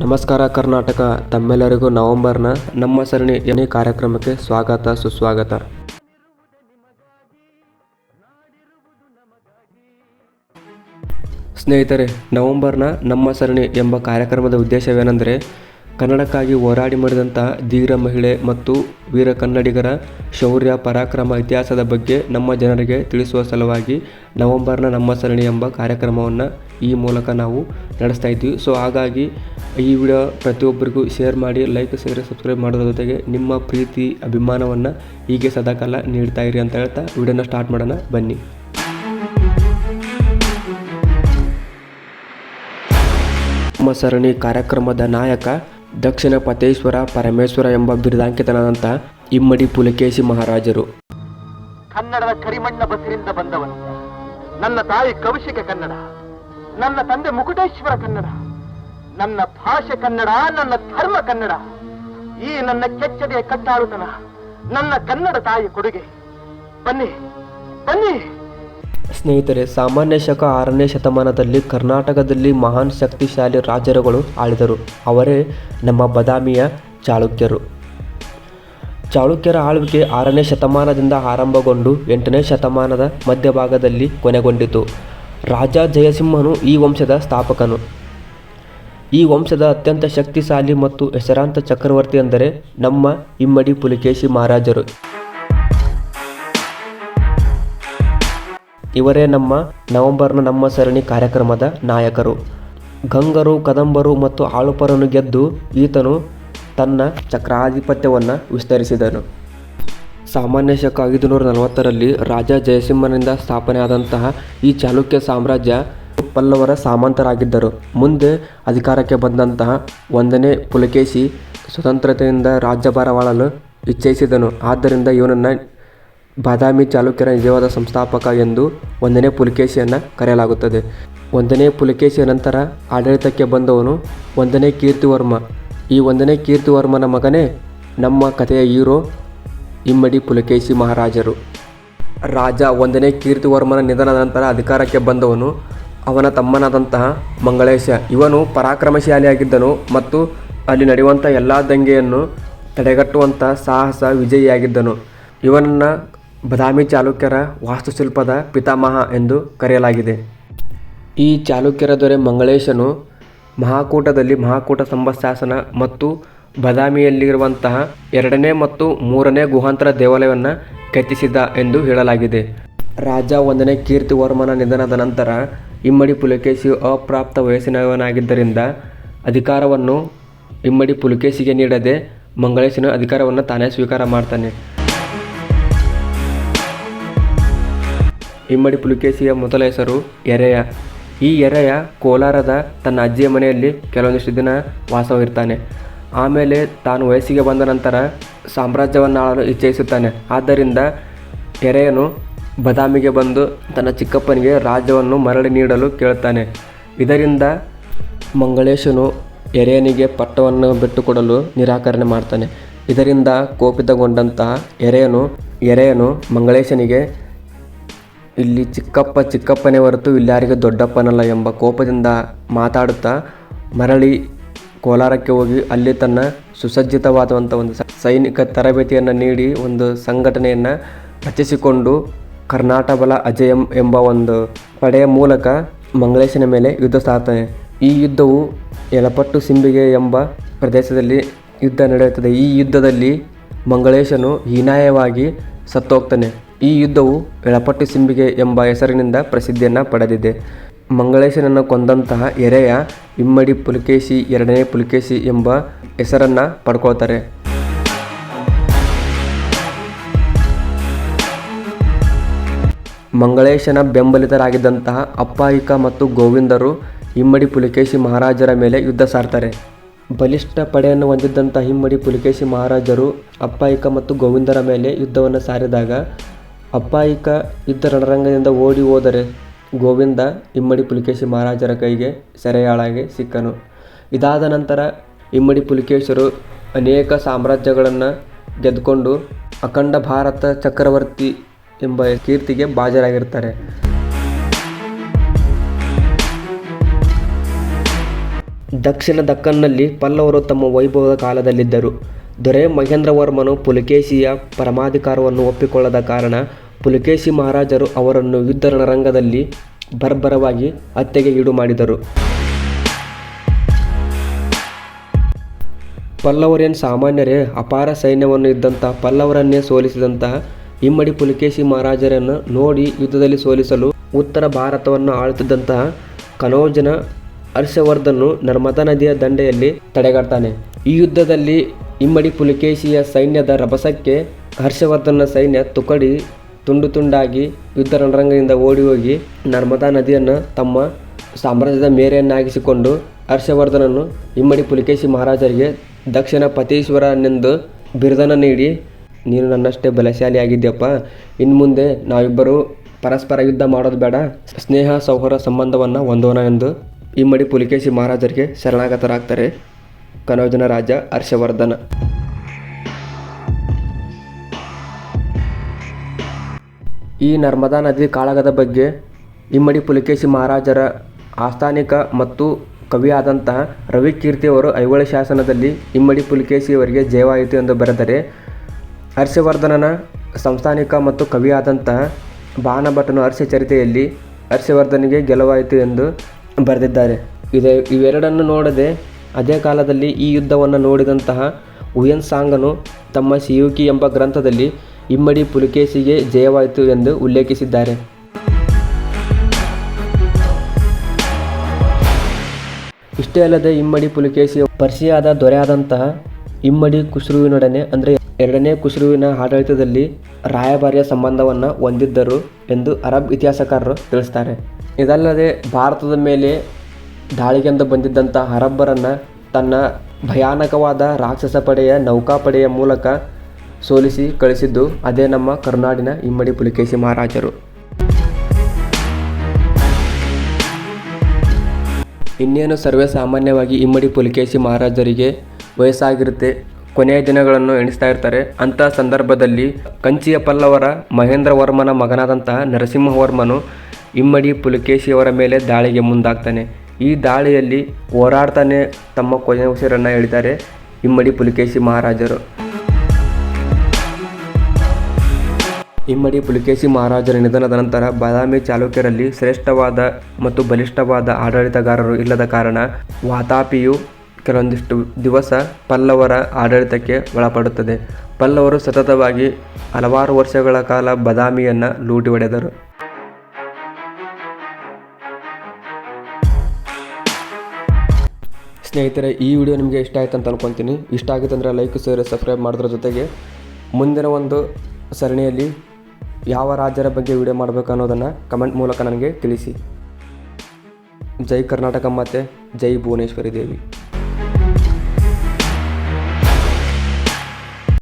ನಮಸ್ಕಾರ ಕರ್ನಾಟಕ, ತಮ್ಮೆಲ್ಲರಿಗೂ ನವೆಂಬರ್ನ ನಮ್ಮ ಸರಣಿ ಎನಿ ಕಾರ್ಯಕ್ರಮಕ್ಕೆ ಸ್ವಾಗತ, ಸುಸ್ವಾಗತ. ಸ್ನೇಹಿತರೆ, ನವೆಂಬರ್ನ ನಮ್ಮ ಸರಣಿ ಎಂಬ ಕಾರ್ಯಕ್ರಮದ ಉದ್ದೇಶವೇನೆಂದರೆ, ಕನ್ನಡಕ್ಕಾಗಿ ಹೋರಾಡಿ ಮಾಡಿದಂಥ ಧೀರ ಮಹಿಳೆ ಮತ್ತು ವೀರ ಕನ್ನಡಿಗರ ಶೌರ್ಯ, ಪರಾಕ್ರಮ ಇತಿಹಾಸದ ಬಗ್ಗೆ ನಮ್ಮ ಜನರಿಗೆ ತಿಳಿಸುವ ಸಲುವಾಗಿ ನವೆಂಬರ್ನ ನಮ್ಮ ಸರಣಿ ಎಂಬ ಕಾರ್ಯಕ್ರಮವನ್ನು ಈ ಮೂಲಕ ನಾವು ನಡೆಸ್ತಾ ಇದ್ವಿ ಸೊ ಹಾಗಾಗಿ ಈ ವಿಡಿಯೋ ಪ್ರತಿಯೊಬ್ಬರಿಗೂ ಶೇರ್ ಮಾಡಿ ಲೈಕ್ ಶೇರ್ ಸಬ್ಸ್ಕ್ರೈಬ್ ಮಾಡೋದ್ರ ಜೊತೆಗೆ ನಿಮ್ಮ ಪ್ರೀತಿ, ಅಭಿಮಾನವನ್ನು ಹೀಗೆ ಸದಾಕಾಲ ನೀಡ್ತಾ ಇರಿ ಅಂತ ಹೇಳ್ತಾ ವಿಡಿಯೋನ ಸ್ಟಾರ್ಟ್ ಮಾಡೋಣ. ಬನ್ನಿ. ಸರಣಿ ಕಾರ್ಯಕ್ರಮದ ನಾಯಕ ದಕ್ಷಿಣ ಪತೇಶ್ವರ ಪರಮೇಶ್ವರ ಎಂಬ ಬಿರುದಾಂಕಿತನಾದಂಥ ಇಮ್ಮಡಿ ಪುಲಕೇಶಿ ಮಹಾರಾಜರು. ಕನ್ನಡದ ಕರಿಮಣ್ಣ ಬಸಿರಿಂದ ಬಂದವನು. ನನ್ನ ತಾಯಿ ಕೌಶಿಕ ಕನ್ನಡ. ನನ್ನ ತಂದೆ ಮುಕುಟೇಶ್ವರ ಕನ್ನಡ, ನನ್ನ ಭಾಷೆ ಕನ್ನಡ, ನನ್ನ ಧರ್ಮ ಕನ್ನಡ, ಈ ನನ್ನ ಕೆಚ್ಚದೆಯ ಕಟ್ಟಾಳುತನ, ನನ್ನ ಕನ್ನಡ ತಾಯಿ ಕೊಡುಗೆ. ಬನ್ನಿ ಬನ್ನಿ. ಸ್ನೇಹಿತರೆ, ಸಾಮಾನ್ಯ ಶಕ ಆರನೇ ಶತಮಾನದಲ್ಲಿ ಕರ್ನಾಟಕದಲ್ಲಿ ಮಹಾನ್ ಶಕ್ತಿಶಾಲಿ ರಾಜರುಗಳು ಆಳಿದರು. ಅವರೇ ನಮ್ಮ ಬದಾಮಿಯ ಚಾಳುಕ್ಯರು. ಚಾಳುಕ್ಯರ ಆಳ್ವಿಕೆ ಆರನೇ ಶತಮಾನದಿಂದ ಆರಂಭಗೊಂಡು ಎಂಟನೇ ಶತಮಾನದ ಮಧ್ಯಭಾಗದಲ್ಲಿ ಕೊನೆಗೊಂಡಿತು. ರಾಜ ಜಯಸಿಂಹನು ಈ ವಂಶದ ಸ್ಥಾಪಕನು. ಈ ವಂಶದ ಅತ್ಯಂತ ಶಕ್ತಿಶಾಲಿ ಮತ್ತು ಹೆಸರಾಂತ ಚಕ್ರವರ್ತಿ ಎಂದರೆ ನಮ್ಮ ಇಮ್ಮಡಿ ಪುಲಿಕೇಶಿ ಮಹಾರಾಜರು. ಇವರೇ ನಮ್ಮ ನವೆಂಬರ್ನ ನಮ್ಮ ಸರಣಿ ಕಾರ್ಯಕ್ರಮದ ನಾಯಕರು. ಗಂಗರು, ಕದಂಬರು ಮತ್ತು ಆಳುಪರನ್ನು ಗೆದ್ದು ಈತನು ತನ್ನ ಚಕ್ರಾಧಿಪತ್ಯವನ್ನು ವಿಸ್ತರಿಸಿದನು. ಸಾಮಾನ್ಯ ಶಕ ಐದುನೂರ ನಲವತ್ತರಲ್ಲಿ ರಾಜ ಜಯಸಿಂಹನಿಂದ ಸ್ಥಾಪನೆಯಾದಂತಹ ಈ ಚಾಲುಕ್ಯ ಸಾಮ್ರಾಜ್ಯ ಪಲ್ಲವರ ಸಾಮಂತರಾಗಿದ್ದರು. ಮುಂದೆ ಅಧಿಕಾರಕ್ಕೆ ಬಂದಂತಹ ಒಂದನೇ ಪುಲಕೇಶಿ ಸ್ವತಂತ್ರತೆಯಿಂದ ರಾಜ್ಯಭಾರವಾಳಲು ಇಚ್ಛಿಸಿದನು. ಆದ್ದರಿಂದ ಇವನನ್ನು ಬಾದಾಮಿ ಚಾಲುಕ್ಯರ ನಿಜವಾದ ಸಂಸ್ಥಾಪಕ ಎಂದು ಒಂದನೇ ಪುಲಕೇಶಿಯನ್ನು ಕರೆಯಲಾಗುತ್ತದೆ. ಒಂದನೇ ಪುಲಕೇಶಿಯ ನಂತರ ಆಡಳಿತಕ್ಕೆ ಬಂದವನು ಒಂದನೇ ಕೀರ್ತಿವರ್ಮ. ಈ ಒಂದನೇ ಕೀರ್ತಿವರ್ಮನ ಮಗನೇ ನಮ್ಮ ಕಥೆಯ ಹೀರೋ ಇಮ್ಮಡಿ ಪುಲಕೇಶಿ ಮಹಾರಾಜರು. ರಾಜ ಒಂದನೇ ಕೀರ್ತಿವರ್ಮನ ನಿಧನದ ನಂತರ ಅಧಿಕಾರಕ್ಕೆ ಬಂದವನು ಅವನ ತಮ್ಮನಾದಂತಹ ಮಂಗಳೇಶ. ಇವನು ಪರಾಕ್ರಮಶಾಲಿಯಾಗಿದ್ದನು ಮತ್ತು ಅಲ್ಲಿ ನಡೆಯುವಂಥ ಎಲ್ಲ ದಂಗೆಯನ್ನು ತಡೆಗಟ್ಟುವಂಥ ಸಾಹಸ ವಿಜಯಿಯಾಗಿದ್ದನು. ಇವನನ್ನು ಬದಾಮಿ ಚಾಲುಕ್ಯರ ವಾಸ್ತುಶಿಲ್ಪದ ಪಿತಾಮಹ ಎಂದು ಕರೆಯಲಾಗಿದೆ. ಈ ಚಾಲುಕ್ಯರ ದೊರೆ ಮಂಗಳೇಶನು ಮಹಾಕೂಟದಲ್ಲಿ ಮಹಾಕೂಟ ಸಂಭಶಾಸನ ಮತ್ತು ಬದಾಮಿಯಲ್ಲಿರುವಂತಹ ಎರಡನೇ ಮತ್ತು ಮೂರನೇ ಗುಹಾಂತರ ದೇವಾಲಯವನ್ನು ಕೆತ್ತಿಸಿದ ಎಂದು ಹೇಳಲಾಗಿದೆ. ರಾಜ ಒಂದನೇ ಕೀರ್ತಿವರ್ಮನ ನಿಧನದ ನಂತರ ಇಮ್ಮಡಿ ಪುಲಕೇಶಿ ಅಪ್ರಾಪ್ತ ವಯಸ್ಸಿನವನಾಗಿದ್ದರಿಂದ ಅಧಿಕಾರವನ್ನು ಇಮ್ಮಡಿ ಪುಲಕೇಶಿಗೆ ನೀಡದೆ ಮಂಗಳೇಶನ ಅಧಿಕಾರವನ್ನು ತಾನೇ ಸ್ವೀಕಾರ ಮಾಡ್ತಾನೆ. ಇಮ್ಮಡಿ ಪುಲಕೇಶಿಯ ಮೊದಲ ಹೆಸರು ಎರೆಯ. ಈ ಎರೆಯ ಕೋಲಾರದ ತನ್ನ ಅಜ್ಜಿಯ ಮನೆಯಲ್ಲಿ ಕೆಲವೊಂದಿಷ್ಟು ದಿನ ವಾಸವಿರ್ತಾನೆ ಆಮೇಲೆ ತಾನು ವಯಸ್ಸಿಗೆ ಬಂದ ನಂತರ ಸಾಮ್ರಾಜ್ಯವನ್ನು ಆಳಲು ಇಚ್ಛಿಸುತ್ತಾನೆ. ಆದ್ದರಿಂದ ಎರೆಯನು ಬದಾಮಿಗೆ ಬಂದು ತನ್ನ ಚಿಕ್ಕಪ್ಪನಿಗೆ ರಾಜ್ಯವನ್ನು ಮರಳಿ ನೀಡಲು ಕೇಳುತ್ತಾನೆ. ಇದರಿಂದ ಮಂಗಳೇಶನು ಎರೆಯನಿಗೆ ಪಟ್ಟವನ್ನು ಬಿಟ್ಟುಕೊಡಲು ನಿರಾಕರಣೆ ಮಾಡ್ತಾನೆ. ಇದರಿಂದ ಕೋಪಿತಗೊಂಡಂತಹ ಎರೆಯನು ಎರೆಯನು ಮಂಗಳೇಶನಿಗೆ, ಇಲ್ಲಿ ಚಿಕ್ಕಪ್ಪ ಚಿಕ್ಕಪ್ಪನೇ ಹೊರತು ಇಲ್ಲಾರಿಗೆ ದೊಡ್ಡಪ್ಪನಲ್ಲ ಎಂಬ ಕೋಪದಿಂದ ಮಾತಾಡುತ್ತಾ ಮರಳಿ ಕೋಲಾರಕ್ಕೆ ಹೋಗಿ ಅಲ್ಲಿ ತನ್ನ ಸುಸಜ್ಜಿತವಾದಂಥ ಒಂದು ಸೈನಿಕ ತರಬೇತಿಯನ್ನು ನೀಡಿ ಒಂದು ಸಂಘಟನೆಯನ್ನು ರಚಿಸಿಕೊಂಡು ಕರ್ನಾಟಕ ಬಲ ಅಜಯಂ ಎಂಬ ಒಂದು ಪಡೆಯ ಮೂಲಕ ಮಂಗಳೇಶನ ಮೇಲೆ ಯುದ್ಧ ಸಾರ್ತಾನೆ. ಈ ಯುದ್ಧವು ಎಳಪಟ್ಟು ಸಿಂಬಿಗೆ ಎಂಬ ಪ್ರದೇಶದಲ್ಲಿ ಯುದ್ಧ ನಡೆಯುತ್ತದೆ. ಈ ಯುದ್ಧದಲ್ಲಿ ಮಂಗಳೇಶನು ಹೀನಾಯವಾಗಿ ಸತ್ತೋಗ್ತಾನೆ. ಈ ಯುದ್ಧವು ಎಳಪಟ್ಟು ಸಿಂಬಿಗೆ ಎಂಬ ಹೆಸರಿನಿಂದ ಪ್ರಸಿದ್ಧಿಯನ್ನು ಪಡೆದಿದೆ. ಮಂಗಳೇಶನನ್ನು ಕೊಂದಂತಹ ಎರೆಯ ಇಮ್ಮಡಿ ಪುಲಕೇಶಿ, ಎರಡನೇ ಪುಲಕೇಶಿ ಎಂಬ ಹೆಸರನ್ನು ಪಡ್ಕೊಳ್ತಾರೆ. ಮಂಗಳೇಶನ ಬೆಂಬಲಿತರಾಗಿದ್ದಂತಹ ಅಪ್ಪಾಯಿಕ ಮತ್ತು ಗೋವಿಂದರು ಇಮ್ಮಡಿ ಪುಲಕೇಶಿ ಮಹಾರಾಜರ ಮೇಲೆ ಯುದ್ಧ ಸಾರ್ತಾರೆ. ಬಲಿಷ್ಠ ಪಡೆಯನ್ನು ಹೊಂದಿದ್ದಂಥ ಹಿಮ್ಮಡಿ ಪುಲಕೇಶಿ ಮಹಾರಾಜರು ಅಪ್ಪಾಯಿಕ ಮತ್ತು ಗೋವಿಂದರ ಮೇಲೆ ಯುದ್ಧವನ್ನು ಸಾರಿದಾಗ ಅಪ್ಪಾಯಿಕ ಯುದ್ಧ ರಣರಂಗದಿಂದ ಓಡಿ ಹೋದರೆ ಗೋವಿಂದ ಇಮ್ಮಡಿ ಪುಲಕೇಶಿ ಮಹಾರಾಜರ ಕೈಗೆ ಸೆರೆಯಾಳಾಗಿ ಸಿಕ್ಕನು. ಇದಾದ ನಂತರ ಇಮ್ಮಡಿ ಪುಲಿಕೇಶರು ಅನೇಕ ಸಾಮ್ರಾಜ್ಯಗಳನ್ನು ಗೆದ್ದುಕೊಂಡು ಅಖಂಡ ಭಾರತ ಚಕ್ರವರ್ತಿ ಎಂಬ ಕೀರ್ತಿಗೆ ಬಾಜರಾಗಿರ್ತಾರೆ. ದಕ್ಷಿಣ ದಕ್ಕನ್ನಲ್ಲಿ ಪಲ್ಲವರು ತಮ್ಮ ವೈಭವದ ಕಾಲದಲ್ಲಿದ್ದರು. ದೊರೆ ಮಹೇಂದ್ರವರ್ಮನು ಪುಲಕೇಶಿಯ ಪರಮಾಧಿಕಾರವನ್ನು ಒಪ್ಪಿಕೊಳ್ಳದ ಕಾರಣ ಪುಲಕೇಶಿ ಮಹಾರಾಜರು ಅವರನ್ನು ಯುದ್ಧ ರಣರಂಗದಲ್ಲಿ ಬರ್ಬರವಾಗಿ ಹತ್ಯೆಗೆ ಈಡು ಮಾಡಿದರು. ಪಲ್ಲವರೇನು ಸಾಮಾನ್ಯರೇ, ಅಪಾರ ಸೈನ್ಯವನ್ನು ಇದ್ದಂಥ ಪಲ್ಲವರನ್ನೇ ಸೋಲಿಸಿದಂತಹ ಇಮ್ಮಡಿ ಪುಲಕೇಶಿ ಮಹಾರಾಜರನ್ನು ನೋಡಿ ಯುದ್ಧದಲ್ಲಿ ಸೋಲಿಸಲು ಉತ್ತರ ಭಾರತವನ್ನು ಆಳುತ್ತಿದ್ದಂತಹ ಕನೋಜನ ಹರ್ಷವರ್ಧನು ನರ್ಮದಾ ನದಿಯ ದಂಡೆಯಲ್ಲಿ ತಡೆಗಟ್ಟಾನೆ ಈ ಯುದ್ಧದಲ್ಲಿ ಇಮ್ಮಡಿ ಪುಲಕೇಶಿಯ ಸೈನ್ಯದ ರಭಸಕ್ಕೆ ಹರ್ಷವರ್ಧನ ಸೈನ್ಯ ತುಕಡಿ ತುಂಡು ತುಂಡಾಗಿ ಯುದ್ಧ ರಣರಂಗದಿಂದ ಓಡಿ ಹೋಗಿ ನರ್ಮದಾ ನದಿಯನ್ನು ತಮ್ಮ ಸಾಮ್ರಾಜ್ಯದ ಮೇರೆಯನ್ನಾಗಿಸಿಕೊಂಡು ಹರ್ಷವರ್ಧನನ್ನು ಇಮ್ಮಡಿ ಪುಲಿಕೇಶಿ ಮಹಾರಾಜರಿಗೆ ದಕ್ಷಿಣ ಪತೀಶ್ವರನೆಂದು ಬಿರುದನ ನೀಡಿ, ನೀನು ನನ್ನಷ್ಟೇ ಬಲಶಾಲಿಯಾಗಿದ್ಯಪ್ಪ ಇನ್ನು ಮುಂದೆ ನಾವಿಬ್ಬರು ಪರಸ್ಪರ ಯುದ್ಧ ಮಾಡೋದು ಬೇಡ. ಸ್ನೇಹ ಸೌಹರ ಸಂಬಂಧವನ್ನು ಹೊಂದೋಣ ಎಂದು ಇಮ್ಮಡಿ ಪುಲಿಕೇಶಿ ಮಹಾರಾಜರಿಗೆ ಶರಣಾಗತರಾಗ್ತಾರೆ ಕನೋಜನ ರಾಜ ಹರ್ಷವರ್ಧನ. ಈ ನರ್ಮದಾ ನದಿ ಕಾಳಗದ ಬಗ್ಗೆ ಇಮ್ಮಡಿ ಪುಲಿಕೇಶಿ ಮಹಾರಾಜರ ಆಸ್ಥಾನಿಕ ಮತ್ತು ಕವಿಯಾದಂತಹ ರವಿಕೀರ್ತಿಯವರು ಐಹೊಳೆ ಶಾಸನದಲ್ಲಿ ಇಮ್ಮಡಿ ಪುಲಿಕೇಶಿಯವರಿಗೆ ಜಯವಾಯಿತು ಎಂದು ಬರೆದರೆ, ಹರ್ಷವರ್ಧನನ ಸಂಸ್ಥಾನಿಕ ಮತ್ತು ಕವಿಯಾದಂತಹ ಬಾಣಭಟನು ಹರ್ಷಚರಿತೆಯಲ್ಲಿ ಹರ್ಷವರ್ಧನಿಗೆ ಗೆಲುವಾಯಿತು ಎಂದು ಬರೆದಿದ್ದಾರೆ. ಇದೇ ಇವೆರಡನ್ನು ನೋಡದೆ ಅದೇ ಕಾಲದಲ್ಲಿ ಈ ಯುದ್ಧವನ್ನು ನೋಡಿದಂತಹ ಉಯನ್ ಸಾಂಗನು ತಮ್ಮ ಸಿಯುಕಿ ಎಂಬ ಗ್ರಂಥದಲ್ಲಿ ಇಮ್ಮಡಿ ಪುಲಕೇಶಿಗೆ ಜಯವಾಯಿತು ಎಂದು ಉಲ್ಲೇಖಿಸಿದ್ದಾರೆ. ಇಷ್ಟೇ ಅಲ್ಲದೆ ಇಮ್ಮಡಿ ಪುಲಕೇಶಿ ಪರ್ಷಿಯಾದ ದೊರೆಯಾದಂತಹ ಇಮ್ಮಡಿ ಕುಶ್ರುವಿನೊಡನೆ ಅಂದರೆ ಎರಡನೇ ಕುಶ್ರುವಿನ ಆಡಳಿತದಲ್ಲಿ ರಾಯಭಾರಿಯ ಸಂಬಂಧವನ್ನು ಹೊಂದಿದ್ದರು ಎಂದು ಅರಬ್ ಇತಿಹಾಸಕಾರರು ತಿಳಿಸ್ತಾರೆ. ಇದಲ್ಲದೆ ಭಾರತದ ಮೇಲೆ ದಾಳಿಗೆಂದು ಬಂದಿದ್ದಂಥ ಅರಬ್ಬರನ್ನು ತನ್ನ ಭಯಾನಕವಾದ ರಾಕ್ಷಸ ಪಡೆಯ ನೌಕಾಪಡೆಯ ಮೂಲಕ ಸೋಲಿಸಿ ಕಳಿಸಿದ್ದು ಅದೇ ನಮ್ಮ ಕರ್ನಾಡಿನ ಇಮ್ಮಡಿ ಪುಲಿಕೇಶಿ ಮಹಾರಾಜರು. ಇನ್ನೇನು ಸರ್ವೇ ಸಾಮಾನ್ಯವಾಗಿ ಇಮ್ಮಡಿ ಪುಲಿಕೇಶಿ ಮಹಾರಾಜರಿಗೆ ವಯಸ್ಸಾಗಿರುತ್ತೆ, ಕೊನೆಯ ದಿನಗಳನ್ನು ಎಣಿಸ್ತಾ ಇರ್ತಾರೆ. ಅಂಥ ಸಂದರ್ಭದಲ್ಲಿ ಕಂಚಿಯ ಪಲ್ಲವರ ಮಹೇಂದ್ರ ವರ್ಮನ ಮಗನಾದಂತಹ ನರಸಿಂಹವರ್ಮನು ಇಮ್ಮಡಿ ಪುಲಿಕೇಶಿಯವರ ಮೇಲೆ ದಾಳಿಗೆ ಮುಂದಾಗ್ತಾನೆ. ಈ ದಾಳಿಯಲ್ಲಿ ಹೋರಾಡ್ತಾನೆ ತಮ್ಮ ಕೊನೆ ಉಸಿರನ್ನು ಹೇಳಿದ್ದಾರೆ ಇಮ್ಮಡಿ ಪುಲಿಕೇಶಿ ಮಹಾರಾಜರು. ಇಮ್ಮಡಿ ಪುಲಿಕೇಶಿ ಮಹಾರಾಜರ ನಿಧನದ ನಂತರ ಬಾದಾಮಿ ಚಾಲುಕ್ಯರಲ್ಲಿ ಶ್ರೇಷ್ಠವಾದ ಮತ್ತು ಬಲಿಷ್ಠವಾದ ಆಡಳಿತಗಾರರು ಇಲ್ಲದ ಕಾರಣ ವಾತಾಪಿಯು ಕೆಲವೊಂದಿಷ್ಟು ದಿವಸ ಪಲ್ಲವರ ಆಡಳಿತಕ್ಕೆ ಒಳಪಡುತ್ತದೆ. ಪಲ್ಲವರು ಸತತವಾಗಿ ಹಲವಾರು ವರ್ಷಗಳ ಕಾಲ ಬಾದಾಮಿಯನ್ನು ಲೂಟಿ ಹೊಡೆದರು. ಸ್ನೇಹಿತರೆ, ಈ ವಿಡಿಯೋ ನಿಮಗೆ ಇಷ್ಟ ಆಯ್ತು ಅಂತ ಅನ್ಕೊತೀನಿ. ಇಷ್ಟ ಆಗಿತ್ತು ಅಂದರೆ ಲೈಕ್ ಸೇರಿ ಸಬ್ಸ್ಕ್ರೈಬ್ ಮಾಡೋದ್ರ ಜೊತೆಗೆ ಮುಂದಿನ ಒಂದು ಸರಣಿಯಲ್ಲಿ ಯಾವ ರಾಜ್ಯರ ಬಗ್ಗೆ ವಿಡಿಯೋ ಮಾಡಬೇಕು ಅನ್ನೋದನ್ನು ಕಮೆಂಟ್ ಮೂಲಕ ನನಗೆ ತಿಳಿಸಿ. ಜೈ ಕರ್ನಾಟಕ ಮತ್ತು ಜೈ ಭುವನೇಶ್ವರಿ ದೇವಿ.